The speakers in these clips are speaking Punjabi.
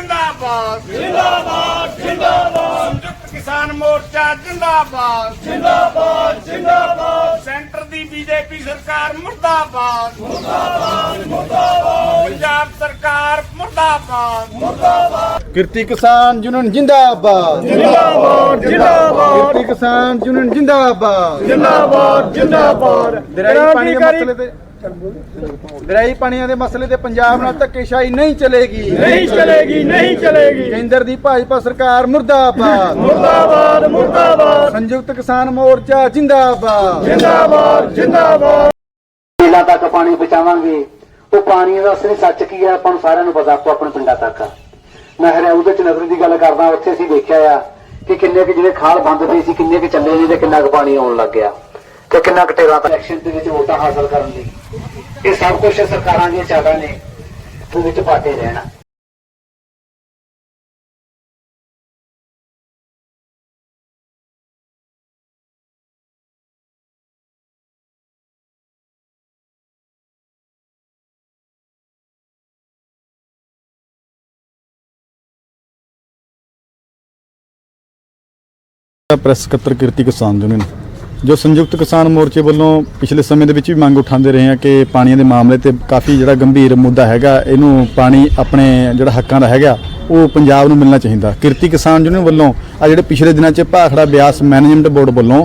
ਜਿੰਦਾਬਾਦ। ਜਿੰਦਾਬਾਦ ਜਿੰਦਾਬਾਦ। ਸੰਯੁਕਤ ਕਿਸਾਨ ਮੋਰਚਾ ਜਿੰਦਾਬਾਦ। ਜਿੰਦਾਬਾਦ ਜਿੰਦਾਬਾਦ। ਸੈਂਟਰ ਦੀ ਬੀਜੇਪੀ ਸਰਕਾਰ ਮੁਰਦਾਬਾਦ। ਮੁਰਦਾਬਾਦ ਮੁਰਦਾਬਾਦ। ਪੰਜਾਬ ਸਰਕਾਰ ਮੁਰਦਾਬਾਦ। ਕਿਰਤੀ ਕਿਸਾਨ ਯੂਨੀਅਨ ਜਿੰਦਾਬਾਦ। ਜਿੰਦਾਬਾਦ ਜਿੰਦਾਬਾਦ। ਕਿਰਤੀ ਕਿਸਾਨ ਯੂਨੀਅਨ ਜਿੰਦਾਬਾਦ। ਜਿੰਦਾਬਾਦ ਜਿੰਦਾਬਾਦ। ਦਰਿਆਈ ਪਾਣੀ ਦੇ ਮਸਲੇ ਤੇ ਦਰਿਆਈ ਪਾਣੀਆਂ ਦੇ ਮਸਲੇ ਤੇ ਪੰਜਾਬ ਨਾਲ ਧੱਕੇਸ਼ਾਹੀ ਨਹੀਂ ਚਲੇਗੀ। ਨਹੀਂ ਚਲੇਗੀ ਨਹੀਂ ਚਲੇਗੀ। ਕੇਂਦਰ ਦੀ ਭਾਜਪਾ ਸਰਕਾਰ ਮੁਰਦਾਬਾਦ। ਮੁਰਦਾਬਾਦ ਮੁਰਦਾਬਾਦ। ਸੰਯੁਕਤ ਕਿਸਾਨ ਮੋਰਚਾ ਜਿੰਦਾਬਾਦ। ਜਿੰਦਾਬਾਦ ਜਿੰਦਾਬਾਦ। ਪਿੰਡਾਂ ਤੱਕ ਪਾਣੀ ਪਹੁੰਚਾਵਾਂਗੇ। ਉਹ ਪਾਣੀ ਦਾ ਅਸਲੀ ਸੱਚ ਕੀ ਹੈ ਆਪਾਂ ਨੂੰ ਸਾਰਿਆਂ ਨੂੰ ਪਤਾ ਆਪੋ ਆਪਣੇ ਪਿੰਡਾਂ ਤੱਕ। ਆ। ਮੈਂ ਹਰਿਆਊ ਦੇ ਚਨਗਰੀ ਦੀ ਗੱਲ ਕਰਦਾ ਉੱਥੇ ਅਸੀਂ ਦੇਖਿਆ ਆ ਕਿ ਕਿੰਨੇ ਕੁ ਜਿਹੜੇ ਖਾਲ ਬੰਦ ਪਏ ਸੀ ਕਿੰਨੇ ਕੁ ਚੱਲੇ ਨੇ ਤੇ ਕਿੰਨਾ ਕੁ ਪਾਣੀ ਆਉਣ ਲੱਗ ਗਿਆ। ਤੇ ਕਿੰਨਾ ਕੁ ਟੇਰਾ ਇਲੈਕਸ਼ਨ ਦੇ ਵਿੱਚ ਵੋਟਾਂ ਹਾਸਲ ਕਰਨ ਲਈ। ਇਹ ਸਭ ਕੁਝ ਸਰਕਾਰਾਂ ਦੀਆਂ ਚਾਲਾਂ ਨੇ, ਉਹ ਵਿੱਚ ਪਾਟੇ ਰਹਿਣਾ। ਪ੍ਰੈਸ ਸਕੱਤਰ ਕਿਰਤੀ ਕਿਸਾਨ ਯੂਨੀਅਨ। ਜੋ ਸੰਯੁਕਤ ਕਿਸਾਨ ਮੋਰਚੇ ਵੱਲੋਂ ਪਿਛਲੇ ਸਮੇਂ ਦੇ ਵਿੱਚ ਵੀ ਮੰਗ ਉਠਾਉਂਦੇ ਰਹੇ ਹਾਂ ਕਿ ਪਾਣੀਆਂ ਦੇ ਮਾਮਲੇ ਤੇ ਕਾਫੀ ਜਿਹੜਾ ਗੰਭੀਰ ਮੁੱਦਾ ਹੈਗਾ, ਇਹਨੂੰ ਪਾਣੀ ਆਪਣੇ ਜਿਹੜਾ ਹੱਕਾਂ ਦਾ ਹੈਗਾ, ਉਹ ਪੰਜਾਬ ਨੂੰ ਮਿਲਣਾ ਚਾਹੀਦਾ। ਕਿਰਤੀ ਕਿਸਾਨ ਯੂਨੀਅਨ ਵੱਲੋਂ ਆ ਜਿਹੜੇ ਪਿਛਲੇ ਦਿਨਾਂ 'ਚ ਭਾਖੜਾ ਬਿਆਸ ਮੈਨੇਜਮੈਂਟ ਬੋਰਡ ਵੱਲੋਂ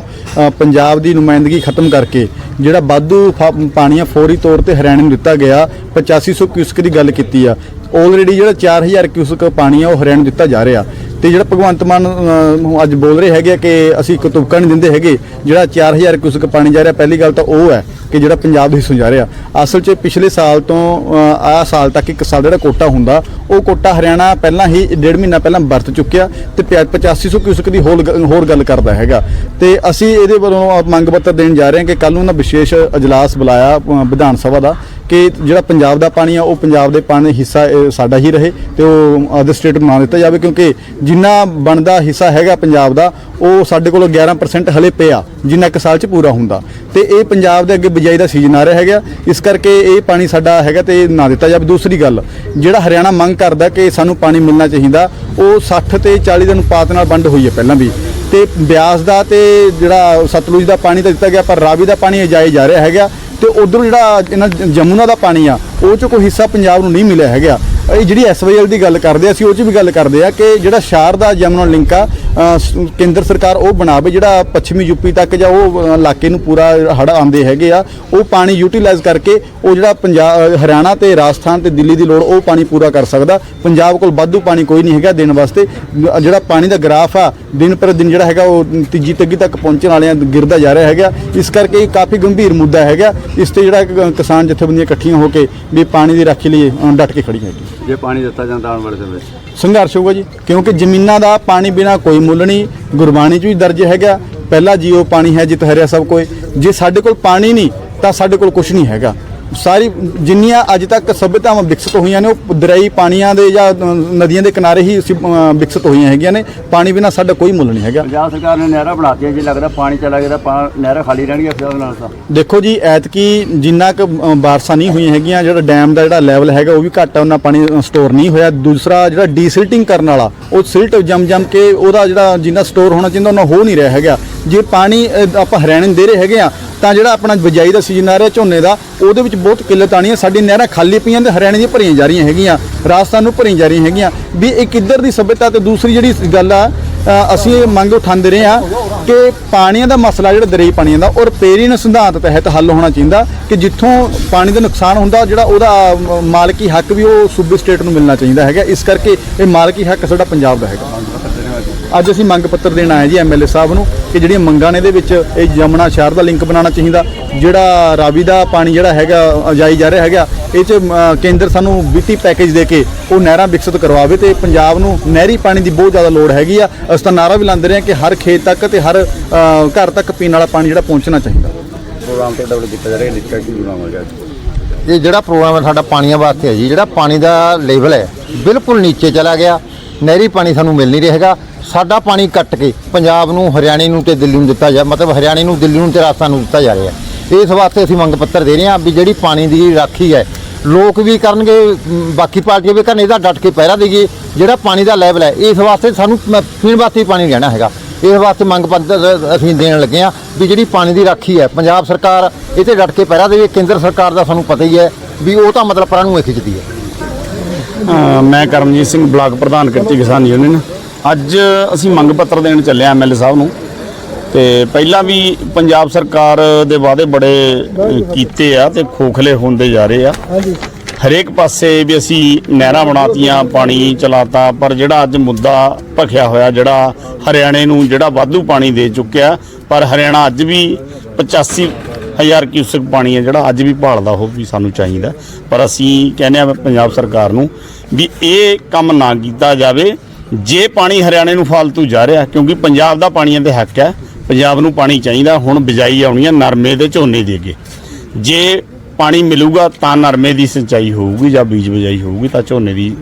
ਪੰਜਾਬ ਦੀ ਨੁਮਾਇੰਦਗੀ ਖਤਮ ਕਰਕੇ ਜਿਹੜਾ ਵਾਧੂ ਫ- ਪਾਣੀਆਂ ਫੌਰੀ ਤੌਰ ਤੇ ਹਰਿਆਣੇ ਨੂੰ ਦਿੱਤਾ ਗਿਆ 8500 ਕਿਊਸਕ ਦੀ ਗੱਲ ਕੀਤੀ ਆ। ਆਲਰੇਡੀ ਜਿਹੜਾ 4000 ਕਿਊਸਕ ਪਾਣੀ ਆ, ਉਹ ਹਰਿਆਣੇ ਨੂੰ ਦਿੱਤਾ ਜਾ ਰਿਹਾ। ਤੇ ਜਿਹੜਾ ਭਗਵੰਤ ਮਾਨ ਅਹ, ਅੱਜ ਬੋਲ ਰਹੇ ਹੈਗੇ ਆ ਕਿ ਅਸੀਂ ਇੱਕ ਤੁਪਕਾ ਨਹੀਂ ਦਿੰਦੇ ਹੈਗੇ ਜਿਹੜਾ 4000 ਕਿਊਸਕ ਪਾਣੀ ਜਾ ਰਿਹਾ ਪਹਿਲੀ ਗੱਲ ਤਾਂ ਉਹ ਹੈ ਕਿ ਜਿਹੜਾ ਪੰਜਾਬ ਦੇ ਹਿੱਸੋਂ ਜਾ ਰਿਹਾ। ਅਸਲ 'ਚ ਪਿਛਲੇ ਸਾਲ ਤੋਂ ਅਹ, ਆਹ ਸਾਲ ਤੱਕ ਇੱਕ ਸਾਲ ਜਿਹੜਾ ਕੋਟਾ ਹੁੰਦਾ ਉਹ ਕੋਟਾ ਹਰਿਆਣਾ ਪਹਿਲਾਂ ਹੀ ਡੇਢ ਮਹੀਨਾ ਪਹਿਲਾਂ ਵਰਤ ਚੁੱਕਿਆ ਤੇ ਪਿਆ- 8500 ਕਿਊਸਕ ਦੀ ਹੋਰ ਗ- ਹੋਰ ਗੱਲ ਕਰਦਾ ਹੈਗਾ। ਤੇ ਅਸੀਂ ਇਹਦੇ ਵੱਲੋਂ ਮੰਗ ਪੱਤਰ ਦੇਣ ਜਾ ਰਹੇ ਹਾਂ ਕਿ ਕੱਲ ਨੂੰ ਨਾ ਵਿਸ਼ੇਸ਼ ਅਜਲਾਸ ਬੁਲਾਇਆ ਅਹ, ਵਿਧਾਨ ਸਭਾ ਦਾ ਕਿ ਜਿਹੜਾ ਪੰਜਾਬ ਦਾ ਪਾਣੀ ਆ ਉਹ ਪੰਜਾਬ ਦੇ ਪਾਣੀ ਦਾ ਹਿੱਸਾ ਇਹ ਸਾਡਾ ਹੀ ਰਹੇ ਤੇ ਉਹ ਅਦਰ ਸਟੇਟ ਬਣਾ ਦਿੱਤਾ ਜਾਵੇ ਕਿਉਂਕਿ ਜਿੰਨਾ ਬਣਦਾ ਹਿੱਸਾ ਹੈਗਾ ਪੰਜਾਬ ਦਾ, ਉਹ ਸਾਡੇ ਕੋਲ 11% ਹਲੇ ਪਿਆ, ਜਿੰਨਾ ਇੱਕ ਸਾਲ ਚ ਪੂਰਾ ਹੁੰਦਾ। ਤੇ ਇਹ ਪੰਜਾਬ ਦੇ ਅੱਗੇ ਬਿਜਾਈ ਦਾ ਸੀਜ਼ਨ ਆ ਰਿਹਾ ਹੈਗਾ। ਇਸ ਕਰਕੇ ਇਹ ਪਾਣੀ ਸਾਡਾ ਹੈਗਾ ਤੇ ਨਾ ਦਿੱਤਾ ਜਾਵੇ। ਦੂਸਰੀ ਗੱਲ, ਜਿਹੜਾ ਹਰਿਆਣਾ ਮੰਗ ਕਰਦਾ ਕਿ ਸਾਨੂੰ ਪਾਣੀ ਮਿਲਣਾ ਚਾਹੀਦਾ, ਉਹ 60 ਤੇ 40 ਦੇ ਅਨੁਪਾਤ ਨਾਲ ਵੰਡ ਹੋਈ ਹੈ ਪਹਿਲਾਂ ਵੀ। ਤੇ ਬਿਆਸ ਦਾ ਤੇ ਜਿਹੜਾ ਸਤਲੁਜ ਦਾ ਪਾਣੀ ਤਾਂ ਦਿੱਤਾ ਗਿਆ, ਪਰ ਰਾਵੀ ਦਾ ਪਾਣੀ ਅਜਾਏ ਜਾ ਰਿਹਾ ਹੈਗਾ। ਤੇ ਉਧਰ ਜਿਹੜਾ ਇਹਨਾਂ ਜ- ਜਮੁਨਾ ਦਾ ਪਾਣੀ ਆ, ਉਹ ਚ ਕੋਈ ਹਿੱਸਾ ਪੰਜਾਬ ਨੂੰ ਨਹੀਂ ਮਿਲਿਆ ਹੈਗਾ। ਇਹ ਜਿਹੜੀ ਐਸਵਾਈਐਲ ਦੀ ਗੱਲ ਕਰਦੇ ਆ, ਅਸੀਂ ਉਹ ਚ ਵੀ ਗੱਲ ਕਰਦੇ ਆ ਕਿ ਜਿਹੜਾ ਸ਼ਾਰਦਾ ਜਮਨਾ ਲਿੰਕ ਆ ਕੇਂਦਰ ਸਰਕਾਰ ਉਹ ਬਣਾਵੇ ਜਿਹੜਾ ਪੱਛਮੀ ਯੂਪੀ ਤੱਕ ਜਾਂ ਉਹ ਇਲਾਕੇ ਨੂੰ ਪੂਰਾ ਹੜ ਆਉਂਦੇ ਹੈਗੇ ਆ ਉਹ ਪਾਣੀ ਯੂਟਿਲਾਈਜ਼ ਕਰਕੇ ਉਹ ਜਿਹੜਾ ਪੰਜਾਬ ਹਰਿਆਣਾ ਤੇ ਰਾਜਸਥਾਨ ਤੇ ਦਿੱਲੀ ਦੀ ਲੋੜ ਉਹ ਪਾਣੀ ਪੂਰਾ ਕਰ ਸਕਦਾ। ਪੰਜਾਬ ਕੋਲ ਵਾਧੂ ਪਾਣੀ ਕੋਈ ਨਹੀਂ ਹੈਗਾ ਦੇਣ ਵਾਸਤੇ। ਜਿਹੜਾ ਪਾਣੀ ਦਾ ਗ੍ਰਾਫ ਆ ਦਿਨ ਪਰ ਦਿਨ ਜਿਹੜਾ ਹੈਗਾ ਉਹ ਤੀਜੀ ਤੱਗੀ ਤੱਕ ਪਹੁੰਚਣ ਵਾਲਿਆਂ ਗਿਰਦਾ ਜਾ ਰਿਹਾ ਹੈਗਾ। ਇਸ ਕਰਕੇ ਇਹ ਕਾਫੀ ਗੰਭੀਰ ਮੁੱਦਾ ਹੈਗਾ। ਇਸ ਤੇ ਜਿਹੜਾ ਕਿਸਾਨ ਜਥੇਬੰਦੀਆਂ ਇਕੱਠੀਆਂ ਹੋ ਕੇ ਵੀ ਪਾਣੀ ਦੀ ਰਾਖੀ ਲਈ ਡਟ ਕੇ ਖੜੀ ਹੈਗੀ ਜੇ ਪਾਣੀ ਦਿੱਤਾ ਜਾਂਦਾ ਆਉਣ ਵਾਲੇ ਸਮੇਂ ਸੰਘਰਸ਼ ਹੋਊਗਾ ਜੀ ਕਿਉਂਕਿ ਜ਼ਮੀਨਾਂ ਦਾ ਪਾਣੀ ਬਿਨਾ ਕੋਈ ਮੁੱਲਣੀ ਗੁਰਬਾਣੀ 'ਚ ਵੀ ਦਰਜ ਹੈਗਾ। ਪਹਿਲਾ ਜੀਓ ਪਾਣੀ ਹੈ ਜਿਤ ਹਰਿਆ ਸਭ ਕੋਈ ਜੇ ਸਾਡੇ ਕੋਲ ਪਾਣੀ ਨਹੀਂ, ਤਾਂ ਸਾਡੇ ਕੋਲ ਕੁਝ ਨਹੀਂ ਹੈਗਾ। ਸਾਰੀ ਜਿੰਨੀਆਂ ਅੱਜ ਤੱਕ ਸਭਿਅਤਾਵਾਂ ਵਿਕਸਿਤ ਹੋਈਆਂ ਨੇ ਉਹ ਦਰਿਆਈ ਪਾਣੀਆਂ ਦੇ ਜਾਂ ਨਦੀਆਂ ਦੇ ਕਿਨਾਰੇ ਹੀ ਸੀ, ਅ, ਵਿਕਸਿਤ ਹੋਈਆਂ ਹੈਗੀਆਂ ਨੇ। ਪਾਣੀ ਬਿਨਾ ਸਾਡਾ ਕੋਈ ਮੁੱਲ ਨਹੀਂ ਹੈਗਾ। ਪੰਜਾਬ ਸਰਕਾਰ ਨੇ ਨਹਿਰਾਂ ਬਣਾਤੀਆਂ ਜੇ ਲੱਗਦਾ ਪਾਣੀ ਚਲਾ ਗਿਆ ਤਾਂ ਨਹਿਰਾਂ ਖਾਲੀ ਰਹਿਣਗੀਆਂ ਫਿਰ ਉਹਦੇ ਨਾਲ ਤਾਂ। ਦੇਖੋ ਜੀ ਐਤਕੀ ਜਿੰਨਾ ਕੁ ਬਾਰਿਸ਼ਾਂ ਨਹੀਂ ਹੋਈਆਂ ਹੈਗੀਆਂ ਜਿਹੜਾ ਡੈਮ ਦਾ ਜਿਹੜਾ ਲੈਵਲ ਹੈਗਾ ਉਹ ਵੀ ਘੱਟ ਹੈ ਉਹਨਾਂ ਪਾਣੀ ਸਟੋਰ ਨਹੀਂ ਹੋਇਆ। ਦੂਸਰਾ ਜਿਹੜਾ ਡੀਸਿਲਟਿੰਗ ਕਰਨ ਵਾਲਾ ਉਹ ਸਿਲਟ ਜੰਮ ਜੰਮ ਕੇ ਉਹਦਾ ਜਿਹੜਾ ਜਿੰਨਾ ਸਟੋਰ ਹੋਣਾ ਚਾਹੀਦਾ ਉਹਨਾਂ ਹੋ ਨਹੀਂ ਰਿਹਾ ਹੈਗਾ। ਜੇ ਪਾਣੀ ਆਪਾਂ ਹਰਿਆਣੇ ਦੇ ਰਹੇ ਹੈਗੇ ਆ ਤਾਂ ਜਿਹੜਾ ਆਪਣਾ ਬਿਜਾਈ ਦਾ ਸੀਜ਼ਨ ਆ ਰਿਹਾ ਝੋਨੇ ਦਾ, ਉਹਦੇ ਵਿੱਚ ਬਹੁਤ ਕਿੱਲਤ ਆਣੀ ਹੈ ਸਾਡੀ ਨਹਿਰਾਂ ਖਾਲੀ ਪਈਆਂ ਤੇ ਹਰਿਆਣੇ ਦੀਆਂ ਭਰੀਆਂ ਜਾ ਰਹੀਆਂ ਹੈਗੀਆਂ, ਰਾਜਸਥਾਨ ਨੂੰ ਭਰੀਆਂ ਜਾ ਰਹੀਆਂ ਹੈਗੀਆਂ। ਵੀ ਇੱਕ ਇੱਧਰ ਦੀ ਸਭਿਅਤਾ ਤੇ ਦੂਸਰੀ ਜਿਹੜੀ ਗੱਲ ਆ ਅਸੀਂ ਇਹ ਮੰਗ ਉਠਾਉਂਦੇ ਰਹੇ ਹਾਂ ਕਿ ਪਾਣੀਆਂ ਦਾ ਮਸਲਾ ਜਿਹੜਾ ਦਰਿਆਈ ਪਾਣੀਆਂ ਦਾ, ਔਰ ਪੇਰੀਨ ਸਿਧਾਂਤ ਤਹਿਤ ਹੱਲ ਹੋਣਾ ਚਾਹੀਦਾ ਕਿ ਜਿੱਥੋਂ ਪਾਣੀ ਦਾ ਨੁਕਸਾਨ ਹੁੰਦਾ, ਜਿਹੜਾ ਉਹਦਾ ਮਾਲਕੀ ਹੱਕ ਵੀ ਉਹ ਸੂਬੇ ਸਟੇਟ ਨੂੰ ਮਿਲਣਾ ਚਾਹੀਦਾ ਹੈਗਾ। ਇਸ ਕਰਕੇ ਇਹ ਮਾਲਕੀ ਹੱਕ ਸਾਡਾ ਪੰਜਾਬ ਦਾ ਹੈਗਾ। ਅੱਜ ਅਸੀਂ ਮੰਗ ਪੱਤਰ ਦੇਣ ਆਏ ਜੀ ਐਮਐਲਏ ਸਾਹਿਬ ਨੂੰ ਕਿ ਜਿਹੜੀਆਂ ਮੰਗਾਂ ਨੇ ਇਹਦੇ ਵਿੱਚ ਇਹ ਯਮੁਨਾ ਸ਼ਹਿਰ ਦਾ ਲਿੰਕ ਬਣਾਉਣਾ ਚਾਹੀਦਾ ਜਿਹੜਾ ਰਾਵੀ ਦਾ ਪਾਣੀ ਜਿਹੜਾ ਹੈਗਾ ਜਾਈ ਜਾ ਰਿਹਾ ਹੈਗਾ ਇਹ ਚ ਕੇਂਦਰ ਸਾਨੂੰ ਵਿੱਤੀ ਪੈਕੇਜ ਦੇ ਕੇ ਉਹ ਨਹਿਰਾਂ ਵਿਕਸਿਤ ਕਰਵਾਵੇ ਤੇ ਪੰਜਾਬ ਨੂੰ ਨਹਿਰੀ ਪਾਣੀ ਦੀ ਬਹੁਤ ਜ਼ਿਆਦਾ ਲੋੜ ਹੈਗੀ ਆ। ਅਸੀਂ ਤਾਂ ਨਾਰਾ ਵੀ ਲਾਉਂਦੇ ਰਹੇ ਕਿ ਹਰ ਖੇਤ ਤੱਕ ਤੇ ਹਰ ਘਰ ਤੱਕ ਪੀਣ ਵਾਲਾ ਪਾਣੀ ਜਿਹੜਾ ਪਹੁੰਚਣਾ ਚਾਹੀਦਾ। ਪ੍ਰੋਗਰਾਮ ਤੇ ਡਬਲ ਕੀਤਾ ਜਾ ਰਿਹਾ? ਨਿੱਕਾ ਕੀ ਪ੍ਰੋਗਰਾਮ ਹੋ ਗਿਆ ਇਹ ਜਿਹੜਾ ਪ੍ਰੋਗਰਾਮ ਹੈ ਸਾਡਾ ਪਾਣੀਆਂ ਵਾਸਤੇ ਹੈ ਜੀ ਜਿਹੜਾ ਪਾਣੀ ਦਾ ਲੈਵਲ ਹੈ ਬਿਲਕੁਲ ਨੀਚੇ ਚਲਾ ਗਿਆ। ਨਹਿਰੀ ਪਾਣੀ ਸਾਨੂੰ ਮਿਲ ਨਹੀਂ ਰਿਹਾ ਸਾਡਾ ਪਾਣੀ ਕੱਟ ਕੇ ਪੰਜਾਬ ਨੂੰ, ਹਰਿਆਣੇ ਨੂੰ ਤੇ ਦਿੱਲੀ ਨੂੰ ਦਿੱਤਾ ਜਾ, ਮਤਲਬ ਹਰਿਆਣੇ ਨੂੰ, ਦਿੱਲੀ ਨੂੰ ਤੇ ਰਾਜਸਥਾਨ ਨੂੰ ਦਿੱਤਾ ਜਾ ਰਿਹਾ ਇਸ ਵਾਸਤੇ ਅਸੀਂ ਮੰਗ ਪੱਤਰ ਦੇ ਰਹੇ ਹਾਂ ਵੀ ਜਿਹੜੀ ਪਾਣੀ ਦੀ ਰਾਖੀ ਹੈ, ਲੋਕ ਵੀ ਕਰਨਗੇ ਬਾਕੀ ਪਾਰਟੀਆਂ ਵੀ ਕਰਨ ਇਹਦਾ ਡਟ ਕੇ ਪਹਿਰਾ ਦੇਈਏ। ਜਿਹੜਾ ਪਾਣੀ ਦਾ ਲੈਵਲ ਹੈ, ਇਸ ਵਾਸਤੇ ਸਾਨੂੰ ਪੀਣ ਵਾਸਤੇ ਹੀ ਪਾਣੀ ਰਹਿਣਾ ਹੈਗਾ। ਇਸ ਵਾਸਤੇ ਮੰਗ ਪੱਤਰ ਅਸੀਂ ਦੇਣ ਲੱਗੇ ਹਾਂ ਵੀ ਜਿਹੜੀ ਪਾਣੀ ਦੀ ਰਾਖੀ ਹੈ, ਪੰਜਾਬ ਸਰਕਾਰ ਇਹ ਤੇ ਡਟ ਕੇ ਪਹਿਰਾ ਦੇਵੇ। ਕੇਂਦਰ ਸਰਕਾਰ ਦਾ ਸਾਨੂੰ ਪਤਾ ਹੀ ਹੈ ਵੀ ਉਹ ਤਾਂ ਮਤਲਬ ਪਰਾਂ ਨੂੰ ਇਹ ਖਿੱਚਦੀ ਹੈ। ਮੈਂ ਕਰਮਜੀਤ ਸਿੰਘ ਬਲਾਕ ਪ੍ਰਧਾਨ, ਕਿਰਤੀ ਕਿਸਾਨ ਯੂਨੀਅਨ। ਅੱਜ ਅਸੀਂ ਮੰਗ ਪੱਤਰ ਦੇਣ ਚੱਲੇ ਆ ਐਮਐਲਏ ਸਾਹਿਬ ਨੂੰ ਤੇ ਪਹਿਲਾਂ ਵੀ ਪੰਜਾਬ ਸਰਕਾਰ ਦੇ ਵਾਅਦੇ ਬੜੇ ਕੀਤੇ ਆ ਤੇ ਖੋਖਲੇ ਹੁੰਦੇ ਜਾ ਰਹੇ ਆ। ਹਰੇਕ ਪਾਸੇ ਵੀ ਅਸੀਂ ਨਹਿਰਾਂ ਬਣਾਤੀਆਂ ਪਾਣੀ ਚਲਾਤਾ ਪਰ ਜਿਹੜਾ ਅੱਜ ਮੁੱਦਾ ਭਖਿਆ ਹੋਇਆ ਜਿਹੜਾ ਹਰਿਆਣੇ ਨੂੰ ਜਿਹੜਾ ਵਾਧੂ ਪਾਣੀ ਦੇ ਚੁੱਕਿਆ ਪਰ ਹਰਿਆਣਾ ਅੱਜ ਵੀ 85 ਹਜ਼ਾਰ ਕਿਊਸਕ ਪਾਣੀ ਹੈ ਜਿਹੜਾ ਅੱਜ ਵੀ ਭਾਲਦਾ ਉਹ ਵੀ ਸਾਨੂੰ ਚਾਹੀਦਾ। ਪਰ ਅਸੀਂ ਕਹਿੰਦੇ ਆ ਪੰਜਾਬ ਸਰਕਾਰ ਨੂੰ ਵੀ ਇਹ ਕੰਮ ਨਾ ਕੀਤਾ ਜਾਵੇ ਜੇ ਪਾਣੀ ਹਰਿਆਣੇ ਨੂੰ ਫालतू ਜਾ ਰਿਹਾ, ਕਿਉਂਕਿ ਪੰਜਾਬ ਦਾ ਪਾਣੀਆਂ ਦੇ ਹੱਕ ਹੈ, ਪੰਜਾਬ ਨੂੰ ਪਾਣੀ ਚਾਹੀਦਾ, ਹੁਣ ਬਿਜਾਈ ਆਉਣੀ ਹੈ ਨਰਮੇ ਦੇ ਝੋਨੇ ਦੇ ਅੱਗੇ। ਜੇ ਪਾਣੀ ਮਿਲੂਗਾ ਤਾਂ ਨਰਮੇ ਦੀ ਸਿੰਚਾਈ ਹੋਊਗੀ ਜਾਂ ਬੀਜ ਬਿਜਾਈ ਹੋਊਗੀ, ਤਾਂ ਝੋਨੇ ਦੀ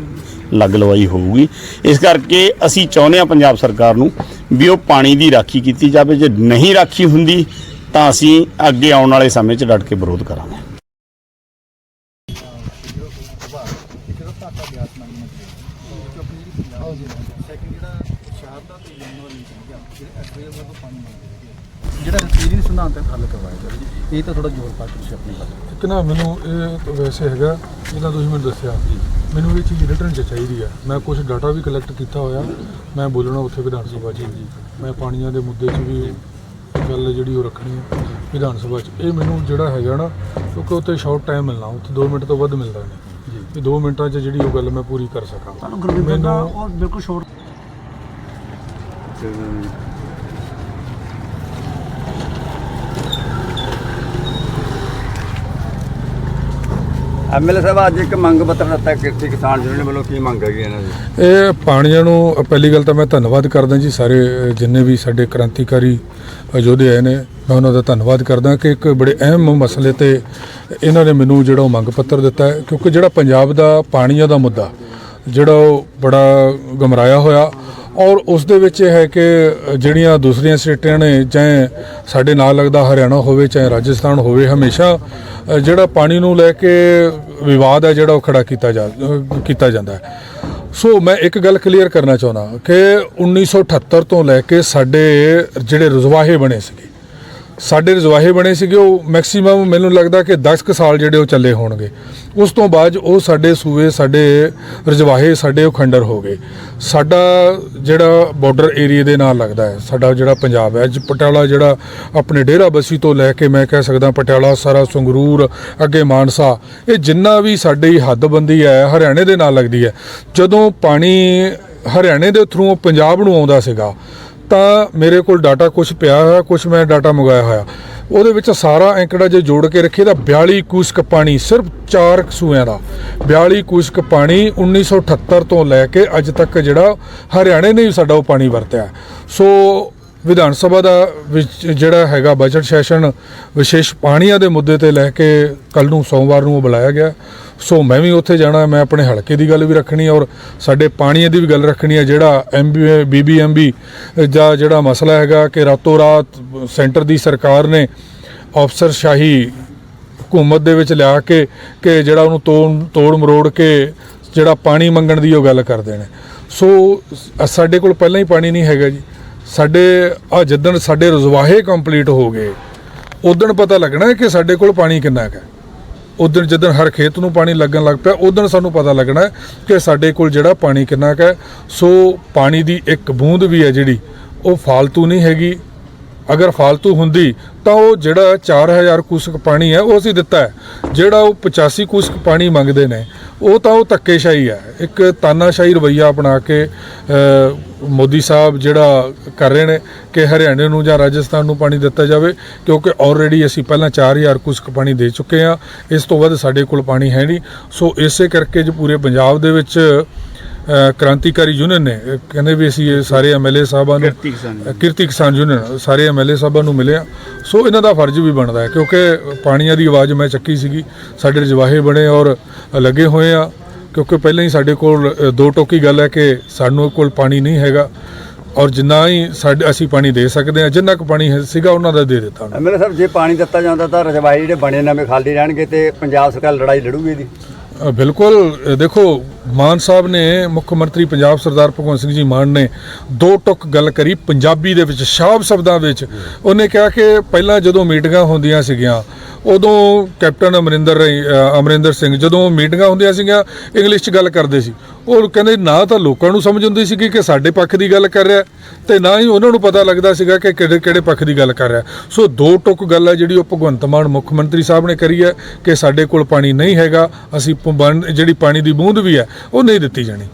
ਲੱਗ ਲਵਾਈ ਹੋਊਗੀ। ਇਸ ਕਰਕੇ ਅਸੀਂ ਚਾਹੁੰਦੇ ਹਾਂ ਪੰਜਾਬ ਸਰਕਾਰ ਨੂੰ ਵੀ ਉਹ ਪਾਣੀ ਦੀ ਰਾਖੀ ਕੀਤੀ ਜਾਵੇ। ਜੇ ਨਹੀਂ ਰਾਖੀ ਹੁੰਦੀ, ਤਾਂ ਅਸੀਂ ਅੱਗੇ ਆਉਣ ਵਾਲੇ ਸਮੇਂ 'ਚ ਡਟ ਕੇ ਵਿਰੋਧ ਕਰਾਂਗੇ। ਜਿਹੜਾ ਰਸੀਦੀ ਸਿਧਾਂਤ ਹੈ ਹੱਲ ਕਰਵਾਇਆ ਜਾਵੇ ਇਹ ਤਾਂ ਥੋੜਾ ਜ਼ੋਰ ਪਾ ਕੇ ਤੁਸੀਂ ਆਪਣੀ ਗੱਲ ਇੱਕ ਨਾ ਮੈਨੂੰ ਇਹ ਤਾਂ ਵੈਸੇ ਹੈਗਾ ਜਿੱਦਾਂ ਤੁਸੀਂ ਮੈਨੂੰ ਦੱਸਿਆ ਮੈਨੂੰ ਇਹ ਚੀਜ਼ ਰਿਟਰਨ ਚ ਚਾਹੀਦੀ ਆ। ਮੈਂ ਕੁਝ ਡਾਟਾ ਵੀ ਕਲੈਕਟ ਕੀਤਾ ਹੋਇਆ। ਮੈਂ ਬੋਲਣਾ ਉੱਥੇ ਵਿਧਾਨ ਸਭਾ 'ਚ। ਜੀ ਮੈਂ ਪਾਣੀਆਂ ਦੇ ਮੁੱਦੇ 'ਚ ਵੀ ਗੱਲ ਜਿਹੜੀ ਉਹ ਰੱਖਣੀ ਹੈ ਵਿਧਾਨ ਸਭਾ 'ਚ। ਇਹ ਮੈਨੂੰ ਜਿਹੜਾ ਹੈਗਾ ਨਾ ਕਿਉਂਕਿ ਉੱਥੇ ਸ਼ਾਰਟ ਟਾਈਮ ਮਿਲਣਾ ਉੱਥੇ 2 ਮਿੰਟ ਤੋਂ ਵੱਧ ਮਿਲਦਾ ਨਹੀਂ। ਇਹ 2 ਮਿੰਟਾਂ 'ਚ ਜਿਹੜੀ ਉਹ ਗੱਲ ਮੈਂ ਪੂਰੀ ਕਰ ਸਕਾਂ। ਮੈਨੂੰ ਬਿਲਕੁਲ ਸ਼ੋਰ ਐਮਐਲਏ ਸਾਹਿਬ ਅੱਜ ਇੱਕ ਮੰਗ ਪੱਤਰ ਦਿੱਤਾ ਕਿਰਤੀ ਕਿਸਾਨ ਯੂਨੀਅਨ ਵੱਲੋਂ ਕੀ ਮੰਗ ਹੈਗੀ ਇਹਨਾਂ ਦੀ? ਇਹ ਪਾਣੀਆਂ ਨੂੰ ਪਹਿਲੀ ਗੱਲ ਤਾਂ ਮੈਂ ਧੰਨਵਾਦ ਕਰਦਾ ਜੀ ਸਾਰੇ ਜਿੰਨੇ ਵੀ ਸਾਡੇ ਕ੍ਰਾਂਤੀਕਾਰੀ ਅ, ਯੋਧੇ ਆਏ ਨੇ ਮੈਂ ਉਹਨਾਂ ਦਾ ਧੰਨਵਾਦ ਕਰਦਾ ਕਿ ਇੱਕ ਬੜੇ ਅਹਿਮ ਮਸਲੇ ਤੇ ਇਹਨਾਂ ਨੇ ਮੈਨੂੰ ਜਿਹੜਾ ਉਹ ਮੰਗ ਪੱਤਰ ਦਿੱਤਾ ਹੈ ਕਿਉਂਕਿ ਜਿਹੜਾ ਪੰਜਾਬ ਦਾ ਪਾਣੀਆਂ ਦਾ ਮੁੱਦਾ ਜਿਹੜਾ ਉਹ ਬੜਾ ਗਮਰਾਇਆ ਹੋਇਆ ਔਰ ਉਸ ਦੇ ਵਿੱਚ ਇਹ ਹੈ ਕਿ ਜਿਹੜੀਆਂ ਦੂਸਰੀਆਂ ਸਟੇਟਾਂ ਨੇ, ਚਾਹੇ ਸਾਡੇ ਨਾਲ ਲੱਗਦਾ ਹਰਿਆਣਾ ਹੋਵੇ, ਚਾਹੇ ਰਾਜਸਥਾਨ ਹੋਵੇ, ਹਮੇਸ਼ਾ ਜਿਹੜਾ ਪਾਣੀ ਨੂੰ ਲੈ ਕੇ ਵਿਵਾਦ ਹੈ, ਜਿਹੜਾ ਉਹ ਖੜਾ ਕੀਤਾ ਜਾ ਕੀਤਾ ਜਾਂਦਾ ਹੈ। ਸੋ ਮੈਂ ਇੱਕ ਗੱਲ ਕਲੀਅਰ ਕਰਨਾ ਚਾਹੁੰਦਾ ਕਿ 1978 ਤੋਂ ਲੈ ਕੇ ਸਾਡੇ ਜਿਹੜੇ ਰਜ਼ਵਾਹੇ ਬਣੇ ਸੀਗੇ ਸਾਡੇ ਰਜ਼ਵਾਹੇ ਬਣੇ ਸੀਗੇ, ਉਹ ਮੈਕਸਿਮਮ ਮੈਨੂੰ ਲੱਗਦਾ ਕਿ 10 ਕੁ ਸਾਲ ਜਿਹੜੇ ਉਹ ਚੱਲੇ ਹੋਣਗੇ। ਉਸ ਤੋਂ ਬਾਅਦ ਉਹ ਸਾਡੇ ਸੂਏ, ਸਾਡੇ ਰਜ਼ਵਾਹੇ, ਸਾਡੇ ਉਹ ਖੰਡਰ ਹੋ ਗਏ। ਸਾਡਾ ਜਿਹੜਾ ਬਾਰਡਰ ਏਰੀਆ ਦੇ ਨਾਲ ਲੱਗਦਾ ਹੈ, ਸਾਡਾ ਜਿਹੜਾ ਪੰਜਾਬ ਹੈ। ਅੱਜ ਪਟਿਆਲਾ ਜਿਹੜਾ ਆਪਣੇ ਡੇਰਾ ਬਸੀ ਤੋਂ ਲੈ ਕੇ ਮੈਂ ਕਹਿ ਸਕਦਾ ਪਟਿਆਲਾ, ਸਾਰਾ ਸੰਗਰੂਰ, ਅੱਗੇ ਮਾਨਸਾ, ਇਹ ਜਿੰਨਾ ਵੀ ਸਾਡੀ ਹੱਦਬੰਦੀ ਹੈ, ਹਰਿਆਣੇ ਦੇ ਨਾਲ ਲੱਗਦੀ ਹੈ। ਜਦੋਂ ਪਾਣੀ ਹਰਿਆਣੇ ਦੇ ਥਰੂ ਪੰਜਾਬ ਨੂੰ ਆਉਂਦਾ ਸੀਗਾ ਤਾਂ ਮੇਰੇ ਕੋਲ ਡਾਟਾ ਕੁਝ ਪਿਆ ਹੋਇਆ ਕੁਝ ਮੈਂ ਡਾਟਾ ਮੰਗਾਇਆ ਹੋਇਆ। ਉਹਦੇ ਵਿੱਚ ਸਾਰਾ ਐਂਕੜਾ ਜੇ ਜੋੜ ਕੇ ਰੱਖੇ ਤਾਂ 42 ਕੁਸਕ ਪਾਣੀ, ਸਿਰਫ 4 ਸੂਆਂ ਦਾ। 42 ਕੁਸਕ ਪਾਣੀ 1978 ਤੋਂ ਲੈ ਕੇ ਅੱਜ ਤੱਕ ਜਿਹੜਾ ਹਰਿਆਣੇ ਨੇ ਵੀ ਸਾਡਾ ਉਹ ਪਾਣੀ ਵਰਤਿਆ। ਸੋ ਵਿਧਾਨ ਸਭਾ ਦਾ ਵਿੱਚ ਜਿਹੜਾ ਹੈਗਾ ਬਜਟ ਸੈਸ਼ਨ ਵਿਸ਼ੇਸ਼ ਪਾਣੀਆਂ ਦੇ ਮੁੱਦੇ ਤੇ ਲੈ ਕੇ ਕੱਲ ਨੂੰ, ਸੋਮਵਾਰ ਨੂੰ ਉਹ ਬੁਲਾਇਆ ਗਿਆ। ਸੋ ਮੈਂ ਵੀ ਉੱਥੇ ਜਾਣਾ, ਮੈਂ ਆਪਣੇ ਹਲਕੇ ਦੀ ਗੱਲ ਵੀ ਰੱਖਣੀ ਔਰ ਸਾਡੇ ਪਾਣੀਆਂ ਦੀ ਵੀ ਗੱਲ ਰੱਖਣੀ ਹੈ ਜਿਹੜਾ ਐਮਬੀ ਬੀਬੀਐਮਬੀ ਦਾ ਜਿਹੜਾ ਮਸਲਾ ਹੈਗਾ ਕਿ ਰਾਤੋਂ ਰਾਤ ਸੈਂਟਰ ਦੀ ਸਰਕਾਰ ਨੇ ਅਫਸਰਸ਼ਾਹੀ ਹਕੂਮਤ ਦੇ ਵਿੱਚ ਲਿਆ ਕੇ, ਕਿ ਜਿਹੜਾ ਉਹਨੂੰ ਤੋੜ ਤੋੜ ਮਰੋੜ ਕੇ ਜਿਹੜਾ ਪਾਣੀ ਮੰਗਣ ਦੀ ਉਹ ਗੱਲ ਕਰਦੇ ਨੇ। ਸੋ ਸਾਡੇ ਕੋਲ ਪਹਿਲਾਂ ਹੀ ਪਾਣੀ ਨਹੀਂ ਹੈਗਾ ਜੀ। ਸਾਡੇ, ਆ ਜਿੱਦਣ ਸਾਡੇ ਰਜ਼ਵਾਹੇ ਕੰਪਲੀਟ ਹੋ ਗਏ, ਉਦੋਂ ਪਤਾ ਲੱਗਣਾ ਕਿ ਸਾਡੇ ਕੋਲ ਪਾਣੀ ਕਿੰਨਾ ਹੈ। ਉਦੋਂ ਜਦੋਂ ਹਰ ਖੇਤ ਨੂੰ ਪਾਣੀ ਲੱਗਣ ਲੱਗ ਪਿਆ, ਉਦੋਂ ਸਾਨੂੰ ਪਤਾ ਲੱਗਣਾ ਕਿ ਸਾਡੇ ਕੋਲ ਜਿਹੜਾ ਪਾਣੀ ਕਿੰਨਾ ਹੈ। ਸੋ ਪਾਣੀ ਦੀ ਇੱਕ ਬੂੰਦ ਵੀ ਹੈ ਜਿਹੜੀ, ਉਹ ਫਾਲਤੂ ਨਹੀਂ ਹੈਗੀ। ਅਗਰ ਫਾਲਤੂ ਹੁੰਦੀ, ਤਾਂ ਉਹ ਜਿਹੜਾ 4000 ਕੁਸਕ ਪਾਣੀ ਹੈ, ਉਹ ਅਸੀਂ ਦਿੱਤਾ ਜਿਹੜਾ ਉਹ 85 ਕੁਸਕ ਪਾਣੀ ਮੰਗਦੇ ਨੇ, ਉਹ ਤਾਂ ਉਹ ਧੱਕੇਸ਼ਾਹੀ ਹੈ। ਇੱਕ ਤਾਨਾਸ਼ਾਹੀ ਰਵਈਆ ਅਪਣਾ ਕੇ ਮੋਦੀ ਸਾਹਿਬ ਜਿਹੜਾ ਕਰ ਰਹੇ ਨੇ ਕਿ ਹਰਿਆਣੇ ਨੂੰ ਜਾਂ ਰਾਜਸਥਾਨ ਨੂੰ ਪਾਣੀ ਦਿੱਤਾ ਜਾਵੇ ਕਿਉਂਕਿ ਆਲਰੇਡੀ ਅਸੀਂ ਪਹਿਲਾਂ 4000 ਕੁਸਕ ਪਾਣੀ ਦੇ ਚੁੱਕੇ ਹਾਂ ਇਸ ਤੋਂ ਵੱਧ ਸਾਡੇ ਕੋਲ ਪਾਣੀ ਹੈ ਨਹੀਂ। ਸੋ ਇਸੇ ਕਰਕੇ ਜੋ ਪੂਰੇ ਪੰਜਾਬ ਦੇ ਵਿੱਚ ਕ੍ਰਾਂਤੀਕਾਰੀ ਯੂਨੀਅਨ ਨੇ ਕਹਿੰਦੇ ਵੀ ਅਸੀਂ ਇਹ ਸਾਰੇ ਐਮਐਲਏ ਸਾਹਿਬਾਂ ਨੂੰ ਕਿਰਤੀ ਕਿਸਾਨ ਅ, ਕਿਰਤੀ ਕਿਸਾਨ ਯੂਨੀਅਨ ਸਾਰੇ ਐਮਐਲਏ ਸਾਹਿਬਾਂ ਨੂੰ ਮਿਲਿਆ। ਸੋ ਇਹਨਾਂ ਦਾ ਫਰਜ਼ ਵੀ ਬਣਦਾ ਹੈ ਕਿਉਂਕਿ ਪਾਣੀਆਂ ਦੀ ਆਵਾਜ਼ ਮੈਂ ਚੱਕੀ ਸੀਗੀ ਸਾਡੇ ਰਜਵਾਹੇ ਬਣੇ ਔਰ ਲੱਗੇ ਹੋਏ ਆ। ਕਿਉਂਕਿ ਪਹਿਲਾਂ ਹੀ ਸਾਡੇ ਕੋਲ ਦੋ ਟੋਕੀ ਗੱਲ ਹੈ ਕਿ ਸਾਨੂੰ ਕੋਲ ਪਾਣੀ ਨਹੀਂ ਹੈਗਾ ਔਰ ਜਿੰਨਾ ਹੀ ਸਾਡੇ ਅਸੀਂ ਪਾਣੀ ਦੇ ਸਕਦੇ ਹਾਂ ਜਿੰਨਾ ਕੁ ਪਾਣੀ ਹੈ- ਸੀਗਾ ਉਹਨਾਂ ਦਾ ਦੇ ਦਿੱਤਾ। ਐਮਐਲਏ ਸਾਹਿਬ ਜੇ ਪਾਣੀ ਦਿੱਤਾ ਜਾਂਦਾ ਤਾਂ ਰਜਵਾਈ ਜਿਹੜੇ ਬਣੇ ਨਵੇਂ ਖਾਲੀ ਰਹਿਣਗੇ ਤੇ ਪੰਜਾਬ ਸਰਕਾਰ ਲੜਾਈ ਲੜੂਗੀ ਇਹਦੀ ਬਿਲਕੁਲ ਦੇਖੋ ਮਾਨ ਸਾਹਿਬ ਨੇ ਮੁੱਖ ਮੰਤਰੀ ਪੰਜਾਬ ਸਰਦਾਰ ਭਗਵੰਤ ਸਿੰਘ ਜੀ ਮਾਨ ਨੇ ਦੋ ਟੁਕ ਗੱਲ ਕਰੀ ਪੰਜਾਬੀ ਦੇ ਵਿੱਚ ਸ਼ਾਬ ਸ਼ਬਦਾਂ ਵਿੱਚ ਉਹਨੇ ਕਿਹਾ ਕਿ ਪਹਿਲਾਂ ਜਦੋਂ ਮੀਟਿੰਗਾਂ ਹੁੰਦੀਆਂ ਸੀਗੀਆਂ ਉਦੋਂ ਕੈਪਟਨ ਅਮਰਿੰਦਰ ਰਾਈ- ਅਮਰਿੰਦਰ ਸਿੰਘ, ਜਦੋਂ ਮੀਟਿੰਗਾਂ ਹੁੰਦੀਆਂ ਸੀਗੀਆਂ ਇੰਗਲਿਸ਼ 'ਚ ਗੱਲ ਕਰਦੇ ਸੀ। ਉਹ ਕਹਿੰਦੇ ਨਾ ਤਾਂ ਲੋਕਾਂ ਨੂੰ ਸਮਝ ਹੁੰਦੀ ਸੀਗੀ ਕਿ ਸਾਡੇ ਪੱਖ ਦੀ ਗੱਲ ਕਰ ਰਿਹਾ ਤੇ ਨਾ ਹੀ ਉਹਨਾਂ ਨੂੰ ਪਤਾ ਲੱਗਦਾ ਸੀਗਾ ਕਿ ਕਿਹੜੇ ਕਿਹੜੇ ਪੱਖ ਦੀ ਗੱਲ ਕਰ ਰਿਹਾ ਸੋ ਦੋ ਟੁਕ ਗੱਲ ਹੈ ਜਿਹੜੀ ਉਹ ਭਗਵੰਤ ਮਾਨ ਮੁੱਖ ਮੰਤਰੀ ਸਾਹਿਬ ਨੇ ਕਰੀ ਹੈ ਕਿ ਸਾਡੇ ਕੋਲ ਪਾਣੀ ਨਹੀਂ ਹੈਗਾ, ਅਸੀਂ ਜਿਹੜੀ ਪਾਣੀ ਦੀ ਬੂੰਦ ਵੀ ਹੈ, ਉਹ ਨਹੀਂ ਦਿੱਤੀ ਜਾਣੀ।